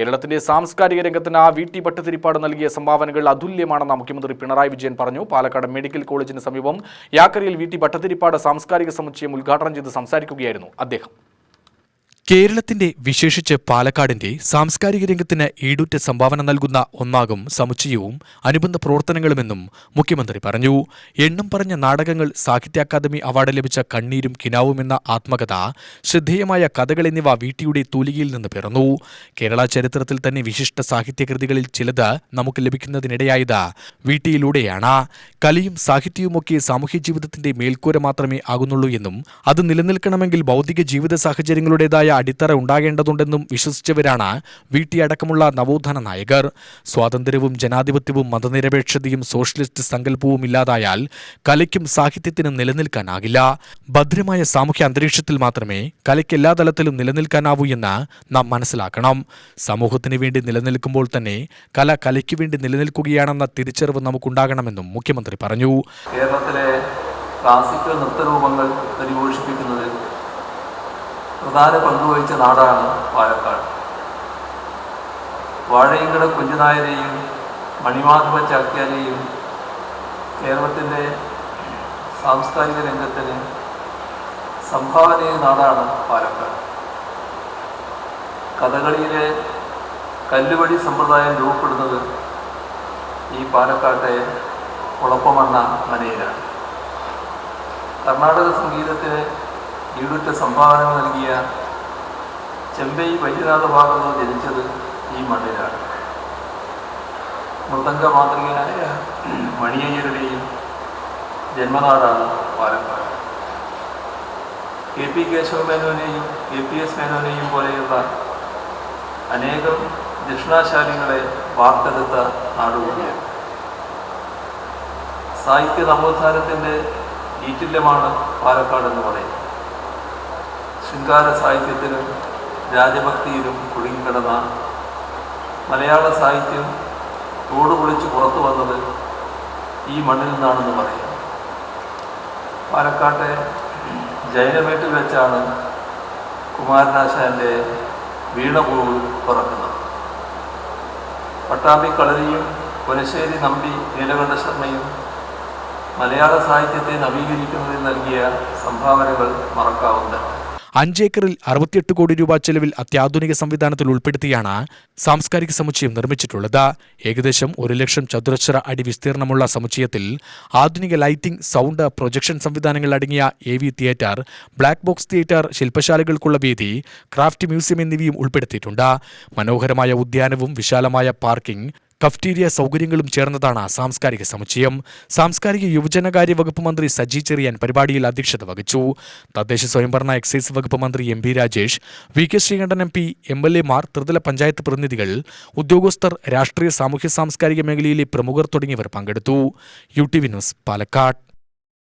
കേരളത്തിന്റെ സാംസ്കാരിക രംഗത്തിന് ആ വി ടി ഭട്ടതിരിപ്പാട് നൽകിയ സംഭാവനകൾ അതുല്യമാണെന്ന് മുഖ്യമന്ത്രി പിണറായി വിജയൻ പറഞ്ഞു. പാലക്കാട് മെഡിക്കൽ കോളേജിന് സമീപം യാക്കരയിൽ വി ടി ഭട്ടതിരിപ്പാട് സാംസ്കാരിക സമുച്ചയം ഉദ്ഘാടനം ചെയ്ത് സംസാരിക്കുകയായിരുന്നു അദ്ദേഹം. കേരളത്തിന്റെ വിശേഷിച്ച് പാലക്കാടിന്റെ സാംസ്കാരിക രംഗത്തിന് ഈടുറ്റ സംഭാവന നൽകുന്ന ഒന്നാകും സമുച്ചയവും അനുബന്ധ പ്രവർത്തനങ്ങളുമെന്നും മുഖ്യമന്ത്രി പറഞ്ഞു. എണ്ണം പറഞ്ഞ നാടകങ്ങൾ സാഹിത്യ അക്കാദമി അവാർഡ് ലഭിച്ച കണ്ണീരും കിനാവും എന്ന ആത്മകഥ ശ്രദ്ധേയമായ കഥകൾ എന്നിവ വീട്ടിയുടെ തൂലികയിൽ നിന്ന് പിറന്നു. കേരള ചരിത്രത്തിൽ തന്നെ വിശിഷ്ട സാഹിത്യകൃതികളിൽ ചിലത് നമുക്ക് ലഭിക്കുന്നതിനിടയായത് വീട്ടിയിലൂടെയാണ് കലയും സാഹിത്യവുമൊക്കെ സാമൂഹ്യ ജീവിതത്തിന്റെ മേൽക്കൂര മാത്രമേ ആകുന്നുള്ളൂ എന്നും അത് നിലനിൽക്കണമെങ്കിൽ ഭൗതിക ജീവിത സാഹചര്യങ്ങളുടേതായ അടിത്തറ ഉണ്ടാകേണ്ടതുണ്ടെന്നും വിശ്വസിച്ചവരാണ് വീട്ടി അടക്കമുള്ള നവോത്ഥാന നായകർ. സ്വാതന്ത്ര്യവും ജനാധിപത്യവും മതനിരപേക്ഷതയും സോഷ്യലിസ്റ്റ് സങ്കല്പവും ഇല്ലാതായാൽ കലയ്ക്കും സാഹിത്യത്തിനും നിലനിൽക്കാനാകില്ല. ഭദ്രമായ സാമൂഹ്യ അന്തരീക്ഷത്തിൽ മാത്രമേ കലയ്ക്ക് എല്ലാ തലത്തിലും നിലനിൽക്കാനാവൂ എന്ന് നാം മനസ്സിലാക്കണം. സമൂഹത്തിന് വേണ്ടി നിലനിൽക്കുമ്പോൾ തന്നെ കല കലയ്ക്ക് വേണ്ടി നിലനിൽക്കുകയാണെന്ന തിരിച്ചറിവ് നമുക്കുണ്ടാകണമെന്നും മുഖ്യമന്ത്രി പറഞ്ഞു. കേരളത്തിലെ ക്ലാസിക്കൽ നൃത്തരൂപങ്ങൾ പ്രധാന പങ്കുവഹിച്ച നാടാണ് പാലക്കാട് വാഴയങ്കട കുഞ്ഞുനായരെയും മണിമാധവ ചാക്യാരെയും കേരളത്തിന്റെ സാംസ്കാരിക രംഗത്തിന് സംഭാവന നാടാണ് പാലക്കാട്. കഥകളിയിലെ കല്ലുവടി സമ്പ്രദായം രൂപപ്പെടുന്നത് ഈ പാലക്കാട്ടെ കുളപ്പമണ്ണ മനയിലാണ്. കർണാടക സംഗീതത്തിന് ഈടുറ്റ സംഭാവനകൾ നൽകിയ ചെമ്പൈ വൈദ്യനാഥ ഭാഗങ്ങൾ ജനിച്ചത് ഈ മണ്ണിലാണ്. മൃദംഗ മാതൃകയായ മണിയയ്യരുടെയും ജന്മനാടാണ് പാലക്കാട്. കെ പി കേശവ മേനോനെയും കെ പി എസ് മേനോനെയും പോലെയുള്ള അനേകം ദക്ഷിണാശാലികളെ വാർത്തെടുത്ത നാടുകൂടിയാണ്. സാഹിത്യ നവോത്ഥാനത്തിന്റെ ഈറ്റില്യമാണ് പാലക്കാട് എന്ന് പറയും. ശൃംഗാര സാഹിത്യത്തിലും രാജഭക്തിയിലും കുടുങ്ങിക്കിടന്ന മലയാള സാഹിത്യം തോടുപൊളിച്ച് പുറത്തു വന്നത് ഈ മണ്ണിൽ നിന്നാണെന്ന് പറയാം. പാലക്കാട്ടെ ജൈനമേട്ടിൽ വെച്ചാണ് കുമാരനാശാന്റെ വീണപൂവ് പിറക്കുന്നത്. പട്ടാമ്പി കളരിയും പുനശ്ശേരി നമ്പി നീലകണ്ഠ ശർമ്മയും മലയാള സാഹിത്യത്തെ നവീകരിക്കുന്നതിൽ നൽകിയ സംഭാവനകൾ മറക്കാവുന്നതാണ് അഞ്ചേക്കറിൽ അറുപത്തിയെട്ട് കോടി രൂപ ചെലവിൽ അത്യാധുനിക സംവിധാനത്തിൽ ഉൾപ്പെടുത്തിയാണ് സാംസ്കാരിക സമുച്ചയം നിർമ്മിച്ചിട്ടുള്ളത്. ഏകദേശം ഒരു ലക്ഷം ചതുരശ്ര അടി വിസ്തീർണമുള്ള സമുച്ചയത്തിൽ ആധുനിക ലൈറ്റിംഗ് സൗണ്ട് പ്രൊജക്ഷൻ സംവിധാനങ്ങൾ അടങ്ങിയ A V theatre black box theatre ശില്പശാലകൾക്കുള്ള വേദി ക്രാഫ്റ്റ് മ്യൂസിയം എന്നിവയും ഉൾപ്പെടുത്തിയിട്ടുണ്ട്. മനോഹരമായ ഉദ്യാനവും വിശാലമായ പാർക്കിംഗ് കഫ്റ്റീരിയ സൗകര്യങ്ങളും ചേർന്നതാണ് സാംസ്കാരിക സമുച്ചയം. സാംസ്കാരിക യുവജനകാര്യ വകുപ്പ് മന്ത്രി സജി ചെറിയാൻ പരിപാടിയിൽ അധ്യക്ഷത വഹിച്ചു. തദ്ദേശ സ്വയംഭരണ എക്സൈസ് വകുപ്പ് മന്ത്രി M Rajesh V K Sreekandan M P ത്രിതല പഞ്ചായത്ത് പ്രതിനിധികൾ ഉദ്യോഗസ്ഥർ രാഷ്ട്രീയ സാമൂഹ്യ സാംസ്കാരിക മേഖലയിലെ പ്രമുഖർ തുടങ്ങിയവർ പങ്കെടുത്തു. U T news Palakkad.